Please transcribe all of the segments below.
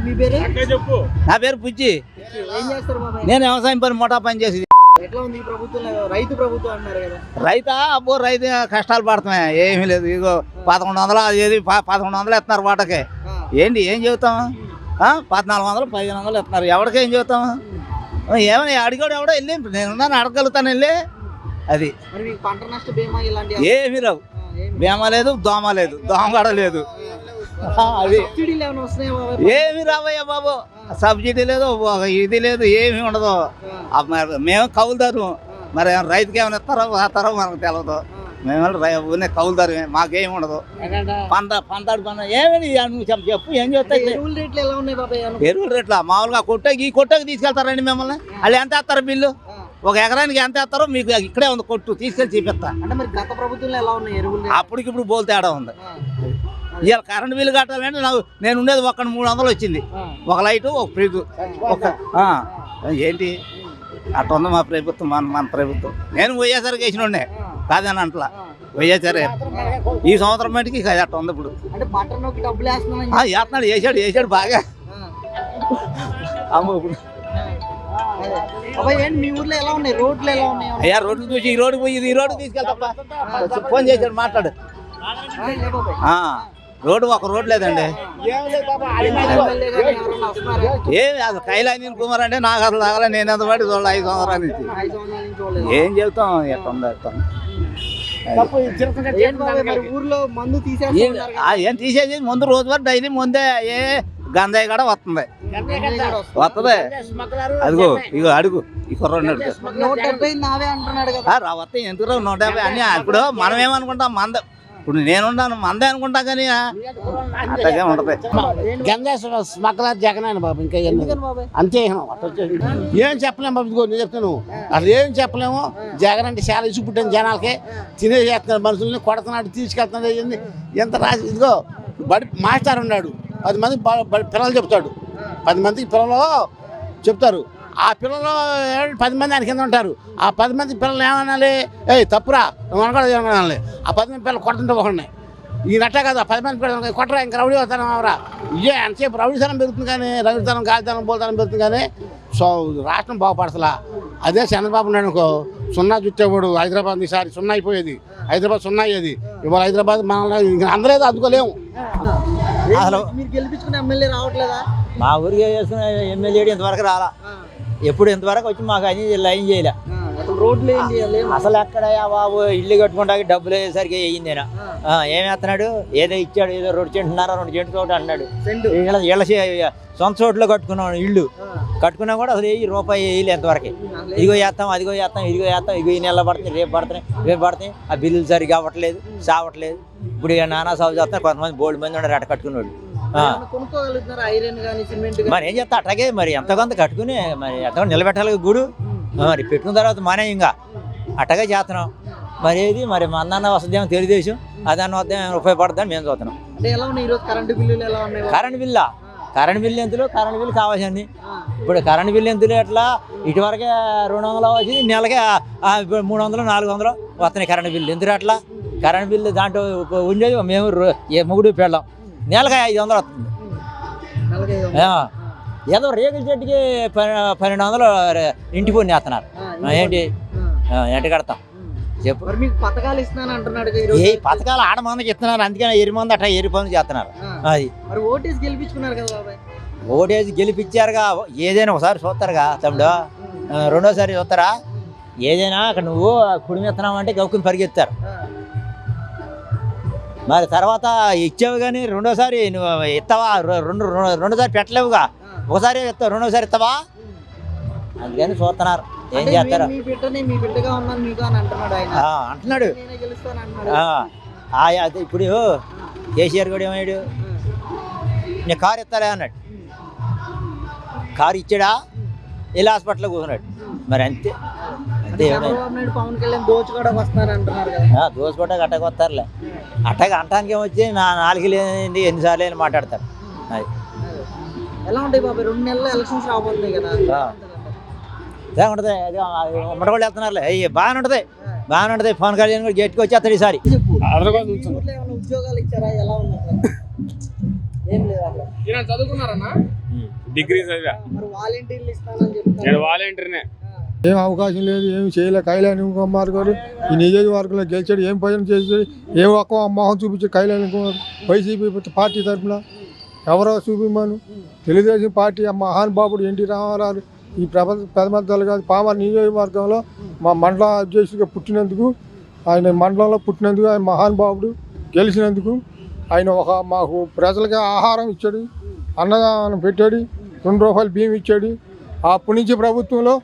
నా పేరు పుచ్చి ఏం చేస్తారు బాబాయ్? నేను వ్యవసాయం పని మోటా పని చేసి ఎట్లా ఉంది ఈ ప్రభుత్వం రైతు ప్రభుత్వం అన్నారు కదా. రైతా అబ్బో రైతు కష్టాలు పడుతున్నాయి. ఏమీ లేదు. ఇగో పదకొండు వందలు అది ఏది ప- పదకొండు వందలు ఇస్తున్నారు వాటకి. ఏంటి ఏం చెబుతాం? ఆ? పద్నాలుగు వందలు పదిహేను వందలు ఇస్తున్నారు ఎవరికి ఏం చెబుతాం? ఏమని అడిగాడు ఎవడో వెళ్ళి నేనున్నాను అడగలుగుతాను వెళ్ళి. అది. ఏమీ రావు? బీమా లేదు దోమ లేదు దోమ కూడా లేదు. అది. ఏమి రావయ్యా బాబు. సబ్సిడీ లేదు ఇది లేదు ఏమి ఉండదు. మేము కౌలుదారు. మరి రైతుకి ఏమైనా ఇస్తారో పోతారో మనకు తెలియదు మేము కౌలుదారు మాకేం ఉండదు. పంట పంటాడు పంట ఏమని నువ్వు చెప్పు ఏం చెప్తాయి ఎరువుల రేట్లు మామూలుగా కొట్టకి ఈ కొట్టకి తీసుకెళ్తారండి మిమ్మల్ని? వాళ్ళు ఎంత వేస్తారు బిల్లు? ఒక ఎకరానికి ఎంత వేస్తారో మీకు ఇక్కడే ఉంది కొట్టు తీసుకెళ్ళి చూపిస్తా. అంటే మరి గత ప్రభుత్వంలో ఎలా ఉన్నాయి ఎరువుల రేట్లు? అప్పటికి ఇప్పుడు బోల్ తేడా ఉంది. ఇవాళ కరెంట్ బిల్లు కట్టాలంటే నాకు నేను ఉండేది ఒక్క మూడు వందలు వచ్చింది. ఒక లైటు ఒక ఫ్రిడ్జ్ ఒక ఏంటి? అట్లా ఉంది మా ప్రభుత్వం మన మన ప్రభుత్వం. నేను పోయేసరికి వేసిన ఉండే కాదని అంటలా. పోయేసరే ఈ సంవత్సరం మటుకి అట్లా ఉంది ఇప్పుడు. వేస్తున్నాడు వేసాడు వేసాడు బాగా. అమ్మ ఇప్పుడు. రోడ్లు అయ్యా రోడ్డు చూసి ఈ రోడ్డు పోయి ఈ రోడ్డు తీసుకెళ్తా ఫోన్ చేశాడు మాట్లాడు. రోడ్డు ఒక రోడ్ లేదండి. ఏమి అసలు కైలాని కుమార్ అంటే నాకు అసలు తగల నేను ఎంత పడి చూడాలి ఐదు సంవత్సరాల నుంచి ఏం చెబుతాం ఎట్లా మందు ఏం తీసేది? ముందు రోజు వరకు డైలీ ముందే ఏ గంజాయి కూడా వస్తుంది. వస్తుంది. అదిగో ఇగో అడుగు ఈ కుర్రోడిని అడుగు. నూట డెబ్బై నావే అంటున్నాడు కదా. ఆ, రా వస్తాయి ఎందుకు నూట యాభై అన్ని ఇప్పుడు మనం ఏమనుకుంటాం? మంద ఇప్పుడు నేనున్నాను మందే అనుకుంటా కానీ అట్లాగే ఉంటది. గంగేశ్వర స్మగ్లర్ జగన్ అని బాబు ఇంకా అంతే. ఏం చెప్పలేము బాబు ఇదిగో నేను చెప్తాను. అసలు ఏం చెప్పలేము. జగన్ అంటే చాలా ఇసు పుట్టిన జనాలకి తినేసేస్తున్నారు మనుషుల్ని కొడుతున్నాడు తీసుకెళ్తున్నాడు ఏంది ఎంత రాసి ఇదిగో బడి మాస్టర్ ఉన్నాడు. పది మంది పిల్లలు చెప్తాడు. పది మందికి పిల్లలు చెప్తారు. ఆ పిల్లలు ఏడు- పది మంది ఆయన కింద ఉంటారు. ఆ పది మంది పిల్లలు ఏమనాలి? ఏయ్ తప్పురా. నువ్వు అనకూడదు ఏమనాలి? ఆ పది మంది పిల్లలు కొడుతుంటే ఒకరిని ఈ నట్ట కదా పది మంది పిల్లలు కొట్టరా ఇంకా రౌడీ అవుతాను అవరా ఇదే ఎంతసేపు రౌడీతనం పెరుగుతుంది కానీ రౌడీతనం గాలితనం బోల్తనం పెరుగుతుంది కానీ సో రాష్ట్రం బాగుపడతలా. అదే చంద్రబాబు నాయుడు అనుకో సున్నా చుట్టేవాడు హైదరాబాద్ ఈసారి సున్నా అయిపోయేది. హైదరాబాద్ సున్నా అయ్యేది. ఇవాళ హైదరాబాద్ మనల్ని ఇంకా అందరూ ఏదో అందుకోలేము. అసలు మీరు గెలిపించుకున్న ఎమ్మెల్యే రావట్లేదా? మా ఊరికి ఎమ్మెల్యే ఇంతవరకు రాలా. ఎప్పుడు ఇంతవరకు వచ్చి మాకు అని లైన్ చేయలే. రోడ్లు లేవు అసలు? ఎక్కడయ్యా బాబు ఇల్లు కట్టుకుంటాకి డబ్బులు వేసేసరికి అయ్యింది ఆ, ఏం వేస్తున్నాడు ఏదో ఇచ్చాడు ఏదో రెండు చెంటున్నారా రెండు చెంటు తోట అన్నాడు చే- సొంత చోట్ల కట్టుకున్నాం ఇల్లు. కట్టుకున్నా కూడా అసలు ఏ రూపాయి వేయలే ఎంతవరకు ఇదిగో చేస్తాం అదిగో చేస్తాం ఇదిగో చేస్తాం ఇగో ఈ నెల పడుతుంది రేపు పడుతున్నాయి రేపు పడుతున్నాయి. ఆ బిల్లులు సరిగా అవ్వట్లేదు సావట్లేదు. ఇప్పుడు ఇక నానా సాగు చేస్తారు కొంతమంది బోల్డ్ మంది ఉన్నారు అట్ట కట్టుకున్నాడు కొనుక్కోగలుగుతున్నారు? ఐరన్ కానీ సిమెంట్ కానీ మరి ఏం చేస్తా? అట్లాగే మరి ఎంత కొంత కట్టుకుని మరి ఎంత నిలబెట్టాలి గుడు? మరి పెట్టుకున్న తర్వాత మానే ఇంకా. అట్టగా చేస్తున్నాం. మరి ఏది? మరి మా అన్న వస్తుందేమో తెలుగుదేశం. అదన్న వద్దేమో ఉపయోగపడుతుందని మేము చూస్తున్నాం. అంటే ఎలా ఉన్నాయి ఈరోజు కరెంటు బిల్లులు ఎలా ఉన్నాయి? కరెంట్ బిల్లా? కరెంట్ బిల్లు ఎంతలో కరెంట్ బిల్లు కావాల్సింది. ఇప్పుడు కరెంట్ బిల్లు ఎంతలో ఎట్లా? ఇటువరకే రెండు వందలు వచ్చింది నెలకే మూడు వందలు నాలుగు వందలు వస్తున్నాయి కరెంట్ బిల్లు. ఎందుకు అట్లా కరెంట్ బిల్లు దాంట్లో ఉండేది మేము ఏ మొగుడు పెళ్ళాం నెలకి ఐదు వందలు వస్తుంది. ఏదో రేగుల చెట్టుకి పన్నె- పన్నెండు వందలు ఇంటి పని వేస్తున్నారు. ఏంటి? ఎంట కడతాం. చెప్పు. మీకు పథకాలు ఇస్తున్నాను అంటున్నాడు ఏ పథకాలు ఆడమందికి ఇస్తున్నారు అందుకని ఎరి మంది అట్లా ఎరి పనులు చేస్తున్నారు. అది. మరి ఓటేసి గెలిపించుకున్నారు కదా బాబాయ్. గెలిపించారుగా. ఏదైనా ఒకసారి చూస్తారుగా తమ్ముడు. రెండోసారి చూస్తారా? ఏదైనా అక్కడ నువ్వు కుడిమి ఎత్తున్నావు అంటే గౌకుని పరిగెత్తారు. మరి తర్వాత ఇచ్చావు కానీ రెండోసారి నువ్వు ఇస్తావా రెండు రెండు- రెండోసారి పెట్టలేవుగా. ఒకసారి ఇస్తావు రెండోసారి ఇస్తావా. అందుకని చూస్తున్నారు ఏం చేస్తారు? అంటున్నాడు ఇప్పుడు కేసీఆర్ కూడా ఏమయ్యాడు? నేను కారు ఇస్తాలే అన్నాడు. కారు ఇచ్చాడా? వెళ్ళి హాస్పిటల్లో కూర్చున్నాడు. మరి అంతే. అంతే పవన్ కళ్యాణ్ దోచుకోవడానికి వస్తున్నారు అంటున్నారు కదా. గట్టకు వస్తారులే అట్టగా అంటానికి ఏమొచ్చి నా నాలుగు లేనిది ఎన్నిసార్లు అని మాట్లాడతారు. అది. ఎలా ఉంటాయి బాబాయ్ రెండు నెలలు ఎలక్షన్స్ రాబోతున్నాయి కదా. ఇదే ఉంటుంది. అది ఉమ్మడివాళ్ళు వెళ్తున్నారులే. అయ్యి బాగానే ఉంటుంది. బాగానే ఉంటుంది. పవన్ కళ్యాణ్ కూడా గట్టికి వచ్చేస్తాడు ఈసారి. ఉద్యోగాలు ఇచ్చారా? ఎలా ఉన్నారు ఏం లేదు అట్లా చదువుకున్నారన్నా? డిగ్రీ చదివా. మరి వాలంటీర్లు ఇస్తానని చెప్తాను నేను వాలంటీర్నే. ఏం అవకాశం లేదు ఏం చేయలే కైలాని కుమార్ గారు ఈ నియోజకవర్గంలో గెలిచాడు ఏం భజన చేశాడు ఏం ఒక్క మొహం చూపించాడు కైలాని కుమార్ వైసీపీ పార్టీ తరఫున ఎవరో చూపిమ్మను తెలుగుదేశం పార్టీ ఆ మహానుభావుడు ఎన్టీ రామారావు ఈ ప్రపంచ పెదమంతాలు కాదు పామర్ నియోజకవర్గంలో మా మండల అధ్యక్షుడిగా పుట్టినందుకు ఆయన మండలంలో పుట్టినందుకు ఆయన మహానుభావుడు గెలిచినందుకు ఆయన ఒక మాకు ప్రజలకి ఆహారం ఇచ్చాడు అన్నదానం పెట్టాడు రెండు రూపాయలు బియ్యం ఇచ్చాడు. అప్పటి నుంచి ప్రభుత్వంలో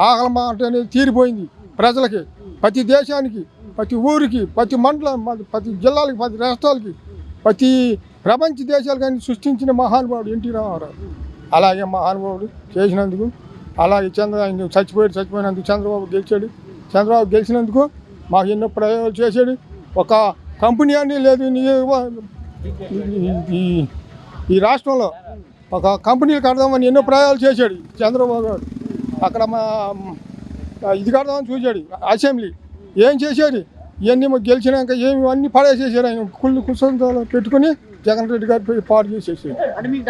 ఆకలి మాట అనేది తీరిపోయింది ప్రజలకి ప్రతి దేశానికి ప్రతి ఊరికి ప్రతి మండలం ప్రతి జిల్లాలకి ప్రతి రాష్ట్రాలకి ప్రతి ప్రపంచ దేశాలకు సృష్టించిన మహానుభావుడు ఎన్టీ రామారావు. అలాగే మహానుభావుడు చేసినందుకు అలాగే చంద్ర ఆయన చచ్చిపోయాడు చచ్చిపోయినందుకు చంద్రబాబు గెలిచాడు. చంద్రబాబు గెలిచినందుకు మాకు ఎన్నో ప్రయోగాలు చేశాడు. ఒక కంపెనీ అని లేదు ఈ- ఈ- ఈ రాష్ట్రంలో ఒక కంపెనీలు కడదామని ఎన్నో ప్రయోగాలు చేశాడు చంద్రబాబు గారు. అక్కడ మా ఇది కడదామని చూశాడు. అసెంబ్లీ. ఏం చేశాడు? ఇవన్నీ మాకు గెలిచినాక ఏమి అన్నీ పడేసేసారు ఆయన. కుళ్ళు కుసంతాలు పెట్టుకుని జగన్ రెడ్డి గారు పాడు మీకు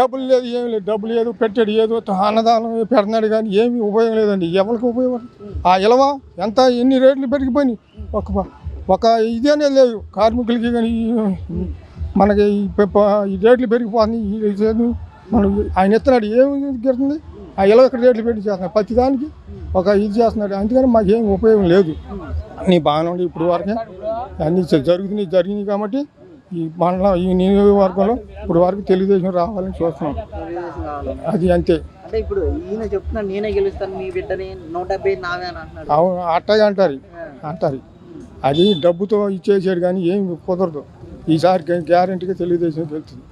డబ్బులు లేదు ఏమి లేదు. డబ్బులు లేదు పెట్టాడు ఏదో అన్నదానం పెడుతున్నాడు కానీ ఏమి ఉపయోగం లేదండి. ఎవరికి ఉపయోగం? ఆ ఇలవ ఎంత ఎన్ని రేట్లు పెరిగిపోయినాయి? ఒక ఒక ఇదేనే లేదు. కార్మికులకి కానీ మనకి ఈ రేట్లు ఇది మనం ఆయన ఎత్తున్నాడు. ఏమి గెలుతుంది ఆ ఇలవ ఇక్కడ రేట్లు పెట్టి చేస్తున్నాడు ప్రతి దానికి ఒక ఇది చేస్తున్నాడు. అందుకని మాకు ఏం ఉపయోగం లేదు. అన్నీ బాగానే ఉండి ఇప్పుడు వరకే అన్నీ జరుగుతున్నాయి జరిగినాయి కాబట్టి ఈ మండలం ఈ నియోజకవర్గంలో ఇప్పుడు వరకు తెలుగుదేశం రావాలని చూస్తున్నాం. అది అంతే. అంటే ఇప్పుడు ఈయన చెప్తున్నాడు నేనే గెలుస్తాను మీ బిడ్డని నూట డెబ్బై ఐదు నావే అని అంటున్నాడు. అవును అట్టగా అంటారు. అంటారు. అది డబ్బుతో ఇచ్చేసాడు కానీ ఏం కుదరదు. ఈసారి గ్యారంటీగా తెలుగుదేశం గెలుస్తుంది.